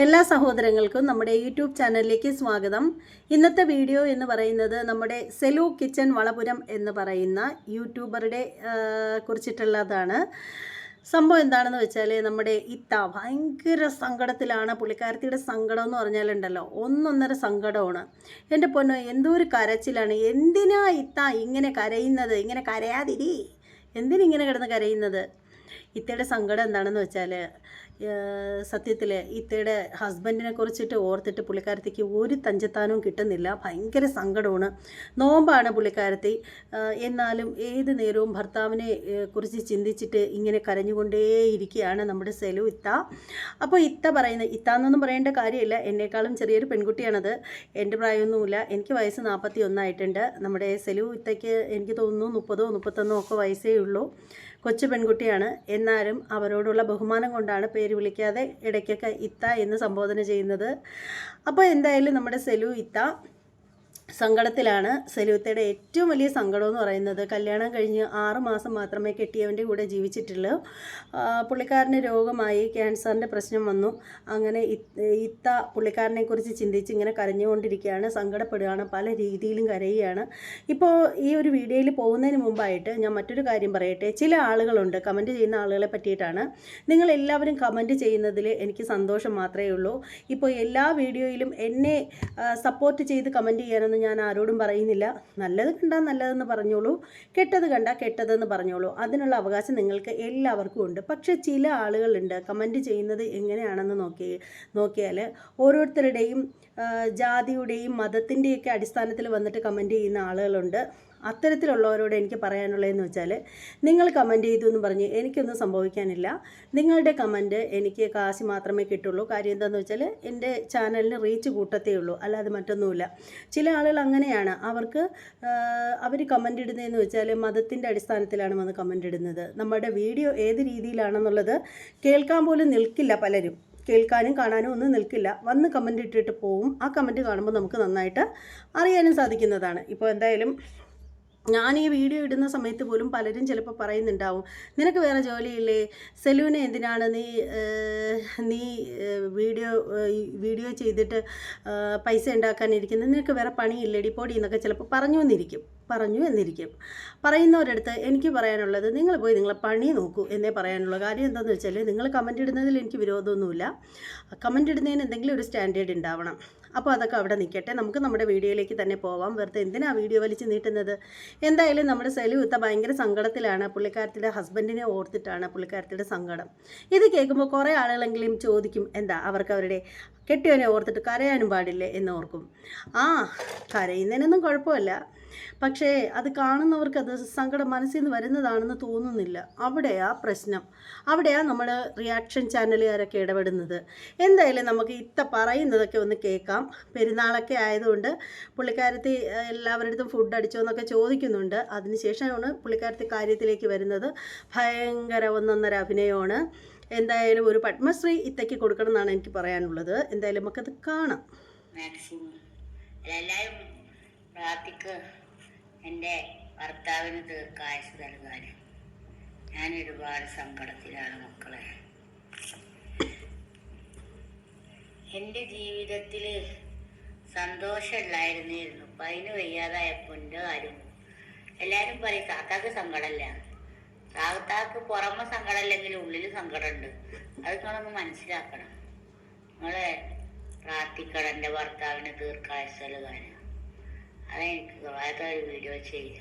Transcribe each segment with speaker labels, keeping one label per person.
Speaker 1: എല്ലാ സഹോദരങ്ങൾക്കും നമ്മുടെ യൂട്യൂബ് ചാനലിലേക്ക് സ്വാഗതം. ഇന്നത്തെ വീഡിയോ എന്ന് പറയുന്നത് നമ്മുടെ സെലു കിച്ചൻ വളപുരം എന്ന് പറയുന്ന യൂട്യൂബറുടെ കുറിച്ചിട്ടുള്ളതാണ്. സംഭവം എന്താണെന്ന് വെച്ചാൽ നമ്മുടെ ഇത്ത ഭയങ്കര സങ്കടത്തിലാണ്. പുള്ളിക്കാരത്തിയുടെ സങ്കടം എന്ന് പറഞ്ഞാലുണ്ടല്ലോ ഒന്നൊന്നര സങ്കടമാണ്. എന്റെ പൊന്നോ എന്തോ ഒരു കരച്ചിലാണ്. എന്തിനാ ഇത്ത ഇങ്ങനെ കരയുന്നത്? ഇങ്ങനെ കരയാതിരി. എന്തിനിങ്ങനെ കിടന്ന് കരയുന്നത്? ഇത്തയുടെ സങ്കടം എന്താണെന്ന് വെച്ചാൽ സത്യത്തിൽ ഇത്തയുടെ ഹസ്ബൻഡിനെ കുറിച്ചിട്ട് ഓർത്തിട്ട് പുള്ളിക്കാരത്തിക്ക് ഒരു തഞ്ചത്താനവും കിട്ടുന്നില്ല. ഭയങ്കര സങ്കടമാണ്. നോമ്പാണ് പുള്ളിക്കാരത്തി. എന്നാലും ഏത് നേരവും ഭർത്താവിനെ കുറിച്ച് ചിന്തിച്ചിട്ട് ഇങ്ങനെ കരഞ്ഞുകൊണ്ടേയിരിക്കുകയാണ് നമ്മുടെ സെലു ഇത്ത. അപ്പോൾ ഇത്ത പറയുന്നത് ഇത്ത എന്നൊന്നും പറയേണ്ട കാര്യമില്ല. എന്നേക്കാളും ചെറിയൊരു പെൺകുട്ടിയാണത്. എന്റെ പ്രായമൊന്നുമില്ല. എനിക്ക് വയസ്സ് നാൽപ്പത്തി ഒന്നായിട്ടുണ്ട് നമ്മുടെ സെലു ഇത്തയ്ക്ക് എനിക്ക് തോന്നുന്നു മുപ്പതോ മുപ്പത്തൊന്നോ ഒക്കെ വയസ്സേ ഉള്ളൂ. കൊച്ചു പെൺകുട്ടിയാണ്. എന്നാലും അവരോടുള്ള ബഹുമാനം കൊണ്ടാണ് പേര് വിളിക്കാതെ ഇടയ്ക്കൊക്കെ ഇത്ത എന്ന് സംബോധന ചെയ്യുന്നത്. അപ്പോൾ എന്തായാലും നമ്മുടെ സെലു ഇത്ത സങ്കടത്തിലാണ് സെലൂത്തയുടെ ഏറ്റവും വലിയ സങ്കടം എന്ന് പറയുന്നത്. കല്യാണം കഴിഞ്ഞ് ആറ് മാസം മാത്രമേ കെട്ടിയവന്റെ കൂടെ ജീവിച്ചിട്ടുള്ളൂ. പുള്ളിക്കാരന് രോഗമായി ക്യാൻസറിന്റെ പ്രശ്നം വന്നു. അങ്ങനെ ഇത്ത പുള്ളിക്കാരനെ കുറിച്ച് ചിന്തിച്ച് ഇങ്ങനെ കരഞ്ഞുകൊണ്ടിരിക്കുകയാണ് സങ്കടപ്പെടുകയാണ് പല രീതിയിലും കരയുകയാണ്. ഇപ്പോൾ ഈ ഒരു വീഡിയോയിൽ പോകുന്നതിന് മുമ്പായിട്ട് ഞാൻ മറ്റൊരു കാര്യം പറയട്ടെ. ചില ആളുകളുണ്ട് കമന്റ് ചെയ്യുന്ന ആളുകളെ പറ്റിയിട്ടാണ്. നിങ്ങൾ എല്ലാവരും കമന്റ് ചെയ്യുന്നതിൽ എനിക്ക് സന്തോഷം മാത്രമേ ഉള്ളൂ. ഇപ്പോൾ എല്ലാ വീഡിയോയിലും എന്നെ സപ്പോർട്ട് ചെയ്ത് കമന്റ് ചെയ്യാനൊന്നും ഞാൻ ആരോടും പറയുന്നില്ല. നല്ലത് കണ്ടാൽ നല്ലതെന്ന് പറഞ്ഞോളൂ കെട്ടത് കണ്ടാൽ കെട്ടതെന്ന് പറഞ്ഞോളൂ. അതിനുള്ള അവകാശം നിങ്ങൾക്ക് എല്ലാവർക്കും ഉണ്ട്. പക്ഷേ ചില ആളുകളുണ്ട് കമന്റ് ചെയ്യുന്നത് എങ്ങനെയാണെന്ന് നോക്കി നോക്കിയാൽ ഓരോരുത്തരുടെയും ജാതിയുടെയും മതത്തിന്റെയൊക്കെ അടിസ്ഥാനത്തിൽ വന്നിട്ട് കമന്റ് ചെയ്യുന്ന ആളുകളുണ്ട്. അത്തരത്തിലുള്ളവരോട് എനിക്ക് പറയാനുള്ളതെന്ന് വെച്ചാൽ നിങ്ങൾ കമന്റ് ചെയ്തു എന്ന് പറഞ്ഞ് എനിക്കൊന്നും സംഭവിക്കാനില്ല. നിങ്ങളുടെ കമന്റ് എനിക്ക് കാശ് മാത്രമേ കിട്ടുള്ളൂ. കാര്യം എന്താണെന്ന് വെച്ചാൽ എന്റെ ചാനലിന് റീച്ച് കൂട്ടത്തേ ഉള്ളൂ. അല്ലാതെ മറ്റൊന്നുമില്ല. ചില ആളുകൾ അങ്ങനെയാണ്. അവർക്ക് അവർ കമന്റ് ഇടുന്നതെന്ന് വെച്ചാൽ മതത്തിന്റെ അടിസ്ഥാനത്തിലാണ് വന്ന് കമന്റ് ഇടുന്നത്. നമ്മുടെ വീഡിയോ ഏത് രീതിയിലാണെന്നുള്ളത് കേൾക്കാൻ പോലും നിൽക്കില്ല പലരും. കേൾക്കാനും കാണാനും ഒന്നും നിൽക്കില്ല. വന്ന് കമന്റ് ഇട്ടിട്ട് പോവും. ആ കമന്റ് കാണുമ്പോൾ നമുക്ക് നന്നായിട്ട് അറിയാനും സാധിക്കുന്നതാണ്. ഇപ്പോൾ എന്തായാലും ഞാൻ ഈ വീഡിയോ ഇടുന്ന സമയത്ത് പോലും പലരും ചിലപ്പോൾ പറയുന്നുണ്ടാവും നിനക്ക് വേറെ ജോലിയില്ലേ? സെലൂനെ എന്തിനാണ് നീ നീ വീഡിയോ വീഡിയോ ചെയ്തിട്ട് പൈസ ഉണ്ടാക്കാനിരിക്കുന്നത്? നിനക്ക് വേറെ പണിയില്ലേടി? പൊടി എന്നൊക്കെ ചിലപ്പോൾ പറഞ്ഞു എന്നിരിക്കും പറഞ്ഞു എന്നിരിക്കും. പറയുന്നവരടുത്ത് എനിക്ക് പറയാനുള്ളത് നിങ്ങൾ പോയി നിങ്ങളെ പണി നോക്കൂ എന്നേ പറയാനുള്ളൂ കാര്യം എന്താണെന്ന് വെച്ചാൽ നിങ്ങൾ കമന്റ് ഇടുന്നതിൽ എനിക്ക് വിരോധമൊന്നുമില്ല. കമന്റ് ഇടുന്നതിന് എന്തെങ്കിലും ഒരു സ്റ്റാൻഡേർഡ് ഉണ്ടാവണം. അപ്പോൾ അതൊക്കെ അവിടെ നിൽക്കട്ടെ നമുക്ക് നമ്മുടെ വീഡിയോയിലേക്ക് തന്നെ പോവാം. വെറുതെ എന്തിനാണ് വീഡിയോ വലിച്ച് നീട്ടുന്നത്? എന്തായാലും നമ്മുടെ സെലുത്ത ഭയങ്കര സങ്കടത്തിലാണ്. പുള്ളിക്കാരത്തിന്റെ ഹസ്ബൻഡിനെ ഓർത്തിട്ടാണ് പുള്ളിക്കാരത്തിയുടെ സങ്കടം. ഇത് കേൾക്കുമ്പോൾ കുറേ ആളുകളെങ്കിലും ചോദിക്കും എന്താ അവർക്ക് അവരുടെ കെട്ടിയവനെ ഓർത്തിട്ട് കരയാനും പാടില്ലേ? എന്ന് ഓർക്കും. ആ കരയുന്നതിനൊന്നും കുഴപ്പമില്ല. പക്ഷേ അത് കാണുന്നവർക്ക് അത് സങ്കടം മനസ്സിൽ നിന്ന് വരുന്നതാണെന്ന് തോന്നുന്നില്ല. അവിടെയാ പ്രശ്നം. അവിടെയാ നമ്മൾ റിയാക്ഷൻ ചാനലുകാരൊക്കെ ഇടപെടുന്നത്. എന്തായാലും നമുക്ക് ഇത്ത പറയുന്നതൊക്കെ ഒന്ന് കേൾക്കാം. പെരുന്നാളൊക്കെ ആയതുകൊണ്ട് പുള്ളിക്കാരത്തി എല്ലാവരുടെ ഫുഡ് അടിച്ചോ എന്നൊക്കെ ചോദിക്കുന്നുണ്ട്. അതിനുശേഷമാണ് പുള്ളിക്കാരത്തി കാര്യത്തിലേക്ക് വരുന്നത്. ഭയങ്കര ഒന്നൊന്നര അഭിനയമാണ്. എന്തായാലും ഒരു പത്മശ്രീ ഇത്തയ്ക്ക് കൊടുക്കണം എന്നാണ് എനിക്ക് പറയാനുള്ളത്. എന്തായാലും നമുക്കത് കാണാം.
Speaker 2: എല്ലാവരും പ്രാർത്ഥിക്ക്. എന്റെ ഭർത്താവിന് ദീർഘായുസ് നൽകാൻ ഞാൻ ഒരുപാട് സങ്കടത്തിലാണ് മക്കളെ. എന്റെ ജീവിതത്തിൽ സന്തോഷമില്ലായിരുന്നിരുന്നു. അപ്പം അതിന് വയ്യാതായപ്പോൾ എന്റെ കാര്യം. എല്ലാവരും പറയും താത്താക്ക് സങ്കടമല്ല താത്താക്ക് പുറമെ സങ്കടമല്ലെങ്കിൽ ഉള്ളിൽ സങ്കടമുണ്ട്. അത് നിങ്ങളൊന്ന് മനസ്സിലാക്കണം. നിങ്ങളെ പ്രാർത്ഥിക്കണം എന്റെ ഭർത്താവിന് ദീർഘായുസ് നൽകാൻ അതെനിക്ക് എനിക്ക് ഒരു വീഡിയോ ചെയ്യുക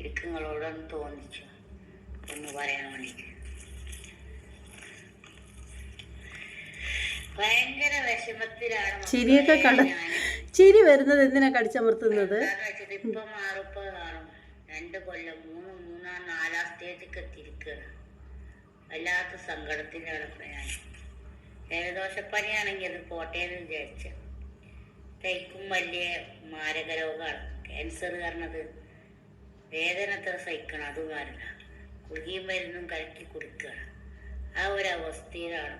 Speaker 2: എനിക്ക് നിങ്ങളോടൊന്ന് തോന്നിച്ചു? ഒന്ന് പറയാൻ വേണ്ടിയിട്ട് ഭയങ്കര വിഷമത്തിലാണ്
Speaker 1: ചിരിയൊക്കെ കട ചിരി വരുന്നത് എന്തിനാ കടിച്ചമർത്തുന്നത്?
Speaker 2: ഇപ്പൊ മാറിപ്പോ കാണും. രണ്ട് കൊല്ലം മൂന്ന് മൂന്നാം നാലാം സ്റ്റേജൊക്കെ എത്തിയിരിക്കുകയാണ്. വല്ലാത്ത സങ്കടത്തിലാണ് ഞാൻ ജലദോഷപ്പനിയാണെങ്കിൽ അത് പോട്ടെ എന്ന് വിചാരിച്ച. തൈക്കും വലിയ മാരക രോഗമാണ് ക്യാൻസർ കാരണത് വേദന എത്ര സഹിക്കണം അതും കാരണം കുളിയും മരുന്നും കലക്കി കുടിക്കണം ആ ഒരു അവസ്ഥയിലാണ്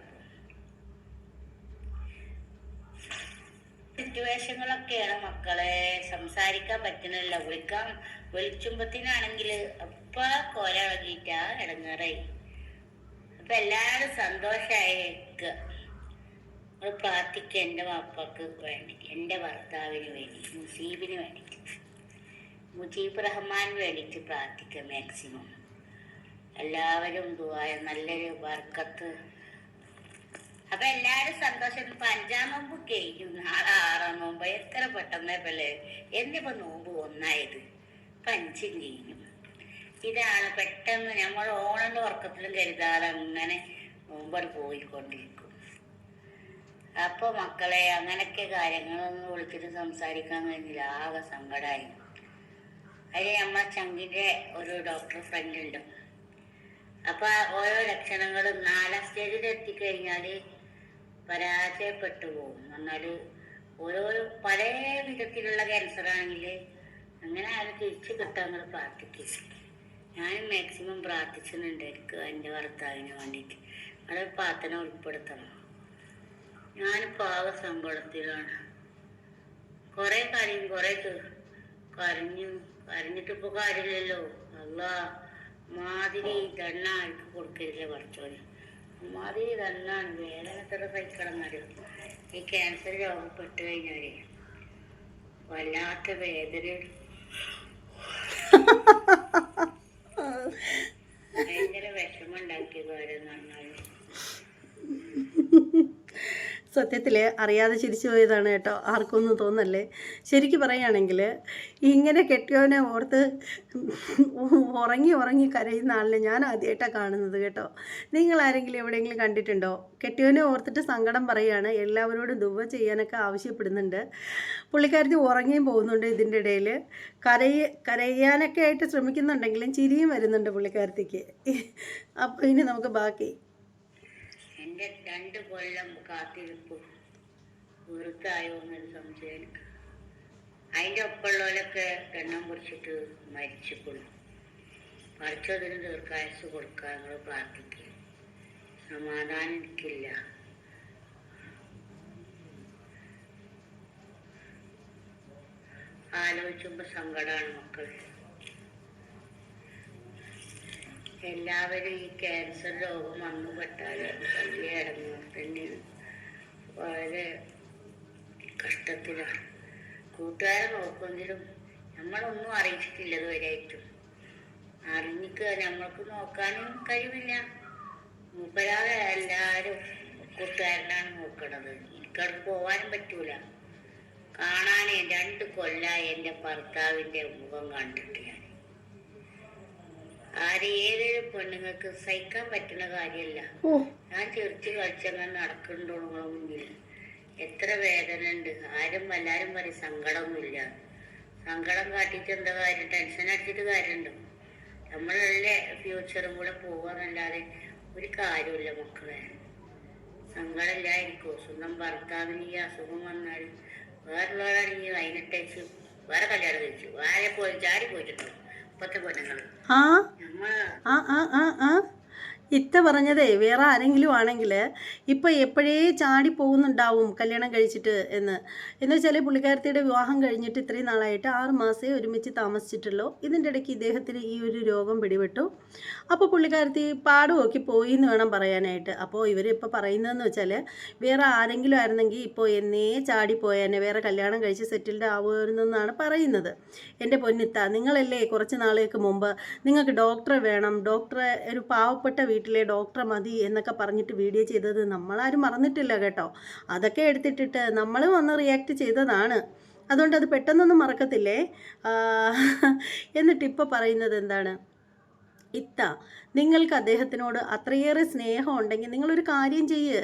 Speaker 2: സിറ്റുവേഷനുകളൊക്കെയാണ് മക്കളെ. സംസാരിക്കാൻ പറ്റണില്ല വിളിക്കാൻ വിളിച്ചുമ്പത്തിനാണെങ്കിൽ അപ്പ കോല ഇളകിയിട്ടാ അപ്പൊ എല്ലാരും സന്തോഷായി നിൽക്കുക നമ്മൾ പ്രാർത്ഥിക്കുക എന്റെ വാപ്പാക്ക് വേണ്ടി എന്റെ ഭർത്താവിന് വേണ്ടി മുസീബിന് വേണ്ടി മുജീബ് റഹ്മാൻ വേണ്ടിയിട്ട് പ്രാർത്ഥിക്കുക മാക്സിമം. എല്ലാവരും ദുആയ നല്ലൊരു വർക്കത്ത് അപ്പൊ എല്ലാരും സന്തോഷം. ഇപ്പൊ അഞ്ചാം നോമ്പ് കഴിഞ്ഞു. നാളെ ആറാം നോമ്പ്. എത്ര പെട്ടെന്ന് പോലെ എന്നിപ്പോ നോമ്പ് ഒന്നായത്? പഞ്ചും കഴിഞ്ഞു. ഇതാണ് പെട്ടെന്ന് നമ്മൾ ഓണന്റെ ഉറക്കത്തിലും കരുതാതെ അങ്ങനെ നോമ്പട് പോയിക്കൊണ്ടിരിക്കും. അപ്പൊ മക്കളെ അങ്ങനൊക്കെ കാര്യങ്ങളൊന്നും വിളിച്ചിട്ട് സംസാരിക്കാൻ കഴിഞ്ഞില്ല. ആകെ സങ്കടമായി അതിൽ അമ്മ ചങ്കിന്റെ ഒരു ഡോക്ടർ ഫ്രണ്ട് ഉണ്ട്. അപ്പൊ ഓരോ ലക്ഷണങ്ങളും നാലാം സ്റ്റേജിൽ എത്തിക്കഴിഞ്ഞാൽ പരാജയപ്പെട്ടു പോകും. എന്നാൽ ഓരോ പല വിധത്തിലുള്ള ക്യാൻസർ ആണെങ്കിൽ അങ്ങനെ അത് തിരിച്ചു കിട്ടാൻ നിങ്ങൾ പ്രാർത്ഥിക്കും ഞാൻ മാക്സിമം പ്രാർത്ഥിച്ചിട്ടുണ്ട് എനിക്ക് എന്റെ ഭർത്താവിന് വേണ്ടിയിട്ട്. അത് പ്രാർത്ഥന ഉൾപ്പെടുത്തണം. ഞാനിപ്പോൾ ആകെ സങ്കടത്തിലാണ്. കുറെ കാര്യം കുറെ കരഞ്ഞു. കരഞ്ഞിട്ടിപ്പോ കാര്യമില്ലല്ലോ. അല്ല മാതിരി ദണ്ണ ആയിട്ട് കൊടുക്കരുത് പഠിച്ചോന്. മാതിരി ദണ്ണാണ് വേദന എത്ര സഹിക്കണം എന്നറിയോ ഈ ക്യാൻസർ രോഗപ്പെട്ട് കഴിഞ്ഞാൽ വല്ലാത്ത വേദന. ഭയങ്കര വിഷമം ഉണ്ടാക്കിയ കാര്യം നന്നായി
Speaker 1: സത്യത്തിൽ അറിയാതെ ചിരിച്ചു പോയതാണ് കേട്ടോ. ആർക്കൊന്നും തോന്നല്ലേ? ശരിക്ക് പറയുകയാണെങ്കിൽ ഇങ്ങനെ കെട്ടിയവനെ ഓർത്ത് ഉറങ്ങി ഉറങ്ങി കരയുന്ന ആളിനെ ഞാൻ ആദ്യമായിട്ടാണ് കാണുന്നത് കേട്ടോ. നിങ്ങൾ ആരെങ്കിലും എവിടെയെങ്കിലും കണ്ടിട്ടുണ്ടോ? കെട്ടിയവനെ ഓർത്തിട്ട് സങ്കടം പറയുകയാണ്. എല്ലാവരോടും ദുവ ചെയ്യാനൊക്കെ ആവശ്യപ്പെടുന്നുണ്ട്. പുള്ളിക്കാരത്തി ഉറങ്ങിയും പോകുന്നുണ്ട് ഇതിന്റെ ഇടയിൽ. കരയ കരയാനൊക്കെ ആയിട്ട് ശ്രമിക്കുന്നുണ്ടെങ്കിലും ചിരിയും വരുന്നുണ്ട് പുള്ളിക്കാരത്തിക്ക്. അപ്പോൾ ഇനി നമുക്ക് ബാക്കി
Speaker 2: എന്റെ രണ്ട് കൊല്ലം കാത്തിരിപ്പ് വെറുതായോ എന്നൊരു സംശയം എനിക്ക്. അതിന്റെ ഒപ്പമുള്ളവരൊക്കെ എണ്ണം പിടിച്ചിട്ട് മരിച്ചുകൊള്ളു പഠിച്ചതിന് ദീർഘായുസ് കൊടുക്കാൻ നിങ്ങൾ പ്രാർത്ഥിക്കുക സമാധാനം എനിക്കില്ല. ആലോചിക്കുമ്പോ സങ്കടമാണ് മക്കൾ എല്ലാവരും ഈ ക്യാൻസർ രോഗം വന്നു പെട്ടാൽ വലിയ ഇടങ്ങേറ് വളരെ കഷ്ടത്തിലാണ്. കൂട്ടുകാരെ നോക്കുമെങ്കിലും നമ്മളൊന്നും അറിയിച്ചിട്ടില്ല ഇതുവരെയായിട്ടും. അറിഞ്ഞിക്കുക നമ്മൾക്ക് നോക്കാനും കഴിവില്ല. മൂപ്പരാതെ എല്ലാവരും കൂട്ടുകാരനാണ് നോക്കണത്. എനിക്കവിടെ പോകാനും പറ്റൂല. കാണാനേ രണ്ട് കൊല്ലായി എന്റെ ഭർത്താവിന്റെ മുഖം കണ്ടിട്ട് ഞാൻ. ആര് ഏതൊരു പെണ്ണുങ്ങൾക്ക് സഹിക്കാൻ പറ്റുന്ന കാര്യമല്ല ഞാൻ ചിരിച്ച് കളിച്ചങ്ങനെ നടക്കുന്നുണ്ടോ നിങ്ങളെ മുന്നിൽ. എത്ര വേദന ഉണ്ട് ആരും എല്ലാരും പറയും സങ്കടമൊന്നുമില്ല. സങ്കടം കാട്ടിട്ട് എന്താ കാര്യം? ടെൻഷൻ അടിച്ചിട്ട് കാര്യമുണ്ടോ? നമ്മളുടെ ഫ്യൂച്ചറും കൂടെ പോവാന്നല്ലാതെ ഒരു കാര്യമില്ല മക്കളെ. സങ്കടമില്ലായിരിക്കും? സ്വന്തം ഭർത്താവിന് ഈ അസുഖം വന്നാൽ വേറുള്ളവരാണെങ്കിൽ അതിനിട്ടേച്ച് വേറെ കല്യാണം കഴിച്ചു. ആരെ പോയി ചാടി പോയിട്ടുണ്ടോ?
Speaker 1: ആ
Speaker 2: നമ്മൾ
Speaker 1: ആ ആ ആ ആ ഇത്ത പറഞ്ഞതേ വേറെ ആരെങ്കിലും ആണെങ്കിൽ ഇപ്പം എപ്പോഴേ ചാടി പോകുന്നുണ്ടാവും കല്യാണം കഴിച്ചിട്ട് എന്ന്. എന്ന് വെച്ചാൽ പുള്ളിക്കാരത്തിയുടെ വിവാഹം കഴിഞ്ഞിട്ട് ഇത്രയും നാളായിട്ട് ആറ് മാസേ ഒരുമിച്ച് താമസിച്ചിട്ടുള്ളൂ. ഇതിന്റെ ഇടയ്ക്ക് ഇദ്ദേഹത്തിന് ഈ ഒരു രോഗം പിടിപെട്ടു. അപ്പോൾ പുള്ളിക്കാരത്തി പാടുമൊക്കെ പോയി എന്ന് വേണം പറയാനായിട്ട്. അപ്പോൾ ഇവർ ഇപ്പോൾ പറയുന്നതെന്ന് വെച്ചാൽ വേറെ ആരെങ്കിലും ആയിരുന്നെങ്കിൽ ഇപ്പോൾ എന്നേ ചാടി ചാടിപ്പോയേനെ വേറെ കല്യാണം കഴിച്ച് സെറ്റിൽഡ് ആവുമായിരുന്നെന്നാണ് പറയുന്നത്. എന്റെ പൊന്നിത്ത നിങ്ങളല്ലേ കുറച്ച് നാളേക്ക് മുമ്പ് നിങ്ങൾക്ക് ഡോക്ടറെ വേണം ഡോക്ടറെ ഒരു പാവപ്പെട്ട വീട്ടിലെ ഡോക്ടറെ മതി എന്നൊക്കെ പറഞ്ഞിട്ട് വീഡിയോ ചെയ്തത് നമ്മളാരും മറന്നിട്ടില്ല കേട്ടോ. അതൊക്കെ എടുത്തിട്ടിട്ട് നമ്മൾ വന്ന് റിയാക്ട് ചെയ്തതാണ്. അതുകൊണ്ട് അത് പെട്ടെന്നൊന്നും മറക്കത്തില്ലേ? എന്നിട്ട് ഇപ്പോൾ പറയുന്നത് എന്താണ്? ഇത്ത. നിങ്ങൾക്ക് അദ്ദേഹത്തിനോട് അത്രയേറെ സ്നേഹം ഉണ്ടെങ്കിൽ നിങ്ങളൊരു കാര്യം ചെയ്യ്.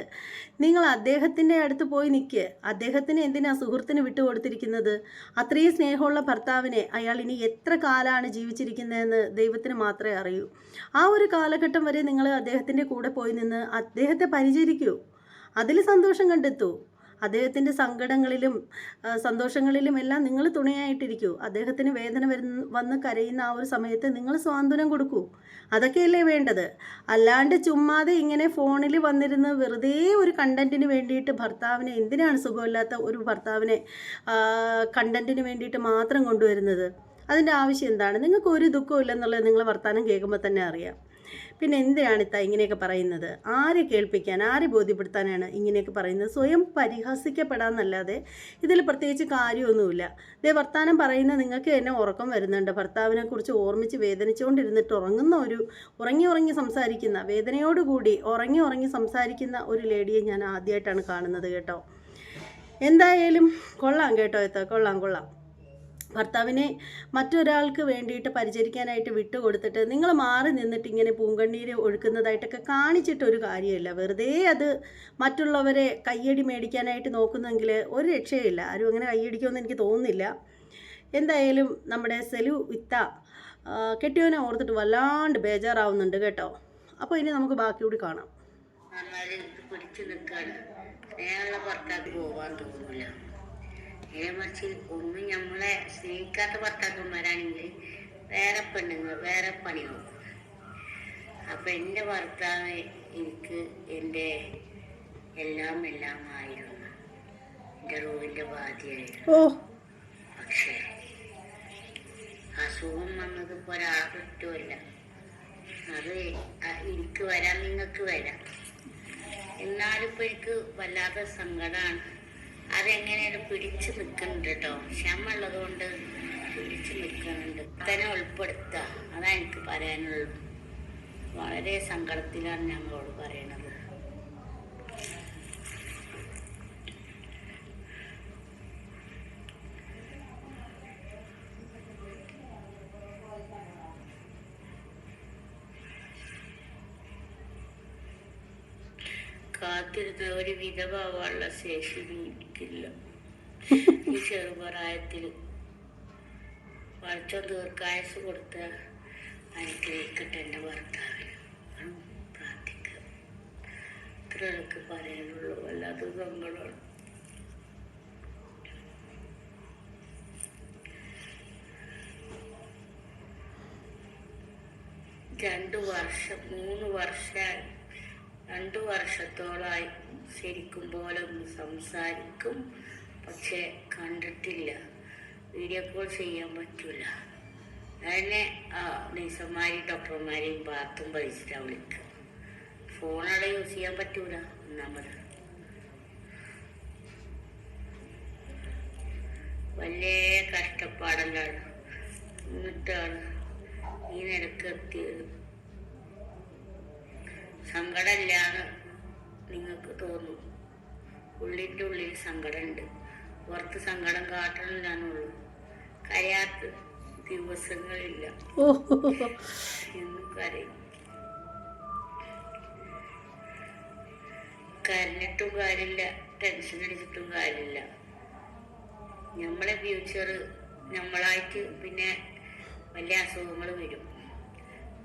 Speaker 1: നിങ്ങൾ അദ്ദേഹത്തിന്റെ അടുത്ത് പോയി നിൽക്ക് അദ്ദേഹത്തിന് എന്തിനാ സുഹൃത്തിന് വിട്ടുകൊടുത്തിരിക്കുന്നത് അത്രയും സ്നേഹമുള്ള ഭർത്താവിനെ അയാൾ ഇനി എത്ര കാലമാണ് ജീവിച്ചിരിക്കുന്നതെന്ന് ദൈവത്തിന് മാത്രമേ അറിയൂ. ആ ഒരു കാലഘട്ടം വരെ നിങ്ങൾ അദ്ദേഹത്തിന്റെ കൂടെ പോയി നിന്ന് അദ്ദേഹത്തെ പരിചരിക്കൂ. അതിൽ സന്തോഷം കണ്ടെത്തൂ. അദ്ദേഹത്തിന്റെ സങ്കടങ്ങളിലും സന്തോഷങ്ങളിലും എല്ലാം നിങ്ങൾ തുണയായിട്ടിരിക്കൂ. അദ്ദേഹത്തിന് വേദന വരുന്ന വന്ന് കരയുന്ന ആ ഒരു സമയത്ത് നിങ്ങൾ സ്വാന്തനം കൊടുക്കൂ. അതൊക്കെയല്ലേ വേണ്ടത്? അല്ലാണ്ട് ചുമ്മാതെ ഇങ്ങനെ ഫോണിൽ വന്നിരുന്ന് വെറുതെ ഒരു കണ്ടന്റിന് വേണ്ടിയിട്ട് ഭർത്താവിനെ എന്തിനാണ് സുഖമില്ലാത്ത ഒരു ഭർത്താവിനെ കണ്ടന്റിന് വേണ്ടിയിട്ട് മാത്രം കൊണ്ടുവരുന്നത്? അതിന്റെ ആവശ്യം എന്താണ്? നിങ്ങൾക്ക് ഒരു ദുഃഖവും ഇല്ലെന്നുള്ളത് നിങ്ങൾ വർത്താനം കേൾക്കുമ്പോൾ തന്നെ അറിയാം. പിന്നെ എന്തിനാണ് ഇത്ത ഇങ്ങനെയൊക്കെ പറയുന്നത്? ആരെ കേൾപ്പിക്കാൻ ആരെ ബോധ്യപ്പെടുത്താനാണ് ഇങ്ങനെയൊക്കെ പറയുന്നത്? സ്വയം പരിഹസിക്കപ്പെടാന്നല്ലാതെ ഇതിൽ പ്രത്യേകിച്ച് കാര്യമൊന്നുമില്ല. ഇതേ വർത്താനം പറയുന്ന നിങ്ങൾക്ക് എന്നെ ഉറക്കം വരുന്നുണ്ട്. ഭർത്താവിനെ കുറിച്ച് ഓർമ്മിച്ച് വേദനിച്ചുകൊണ്ടിരുന്നിട്ട് ഉറങ്ങുന്ന ഒരു ഉറങ്ങി ഉറങ്ങി സംസാരിക്കുന്ന വേദനയോടുകൂടി ഉറങ്ങി ഉറങ്ങി സംസാരിക്കുന്ന ഒരു ലേഡിയെ ഞാൻ ആദ്യമായിട്ടാണ് കാണുന്നത് കേട്ടോ. എന്തായാലും കൊള്ളാം കേട്ടോ എത്ത കൊള്ളാം കൊള്ളാം. ഭർത്താവിനെ മറ്റൊരാൾക്ക് വേണ്ടിയിട്ട് പരിചരിക്കാനായിട്ട് വിട്ടുകൊടുത്തിട്ട് നിങ്ങൾ മാറി നിന്നിട്ട് ഇങ്ങനെ പൂങ്കണ്ണീര് ഒഴുക്കുന്നതായിട്ടൊക്കെ കാണിച്ചിട്ടൊരു കാര്യമില്ല. വെറുതെ അത് മറ്റുള്ളവരെ കയ്യടി മേടിക്കാനായിട്ട് നോക്കുന്നെങ്കിൽ ഒരു രക്ഷയില്ല ആരും അങ്ങനെ കയ്യടിക്കുമെന്ന് എനിക്ക് തോന്നുന്നില്ല. എന്തായാലും നമ്മുടെ സെലു ഇത്ത ആ, കെട്ടിയവനെ ഓർത്തിട്ട് വല്ലാണ്ട് ബേജാറാവുന്നുണ്ട് കേട്ടോ. അപ്പോൾ ഇനി നമുക്ക് ബാക്കി കൂടി കാണാം.
Speaker 2: പിടിച്ചു നിൽക്കാണ്. പോവാൻ തോന്നില്ല നേരെ മറിച്ച് ഒന്നും നമ്മളെ സ്നേഹിക്കാത്ത ഭർത്താക്കന്മാരാണെങ്കിൽ വേറെ പെണ്ണുങ്ങൾ വേറെ പണി നോക്കും അപ്പൊ എന്റെ ഭർത്താവ് എനിക്ക് എന്റെ എല്ലാം എല്ലാം ആയിരുന്നു എന്റെ റൂവിന്റെ
Speaker 1: ബാധ്യതയായിരുന്നു.
Speaker 2: പക്ഷേ അസുഖം വന്നത് ഇപ്പൊ അത് എനിക്ക് വരാം നിങ്ങൾക്ക് വരാം. എന്നാലിപ്പോ എനിക്ക് വല്ലാത്ത സങ്കടമാണ് അതെങ്ങനെയാണ് പിടിച്ചു നിൽക്കുന്നുണ്ട് കേട്ടോ ക്ഷമുള്ളത് കൊണ്ട് പിടിച്ചു നിൽക്കുന്നുണ്ട്. തന്നെ ഉൾപ്പെടുത്തുക അതാണ് എനിക്ക് പറയാനുള്ളൂ വളരെ സങ്കടത്തിലാണ് ഞങ്ങളോട് പറയണത്. ഒരു വിധവാവാനുള്ള ശേഷി എനിക്കില്ല ഈ ചെറുപ്രായത്തിൽ വളച്ചോ ദീർഘായസ് കൊടുത്ത് അനുഗ്രഹിക്കട്ടെ എന്റെ ഭർത്താവിന്. പ്രാർത്ഥിക്കുക ഇത്ര എനിക്ക് പറയാനുള്ളൂ. വല്ലാത്ത സങ്കടമാണ് രണ്ട് വർഷം മൂന്ന് വർഷമായി രണ്ടു വർഷത്തോളായി ശരിക്കും പോലെ ഒന്ന് സംസാരിക്കും. പക്ഷെ കണ്ടിട്ടില്ല. വീഡിയോ കോൾ ചെയ്യാൻ പറ്റൂല. അതിനെ നേഴ്സന്മാരെയും ഡോക്ടർമാരെയും പാർത്തും പഠിച്ചിട്ടാണ് വിളിക്കുക ഫോണവിടെ യൂസ് ചെയ്യാൻ പറ്റൂല. ഒന്നാമത് വലിയ കഷ്ടപ്പാടല്ലാണ്. എന്നിട്ടാണ് ഈ നിരക്ക് എത്തിയത്. സങ്കടമില്ലാന്ന് നിങ്ങൾക്ക് തോന്നും. ഉള്ളിന്റെ ഉള്ളിൽ സങ്കടമുണ്ട്. പുറത്ത് സങ്കടം കാട്ടണില്ലാന്നുള്ളൂ. കരയാത്ത ദിവസങ്ങളില്ല. എന്നും കരഞ്ഞിട്ടും കാര്യമില്ല ടെൻഷൻ അടിച്ചിട്ടും കാര്യമില്ല. നമ്മളെ ഫ്യൂച്ചർ നമ്മളായിട്ട് പിന്നെ വലിയ അസുഖങ്ങൾ വരും.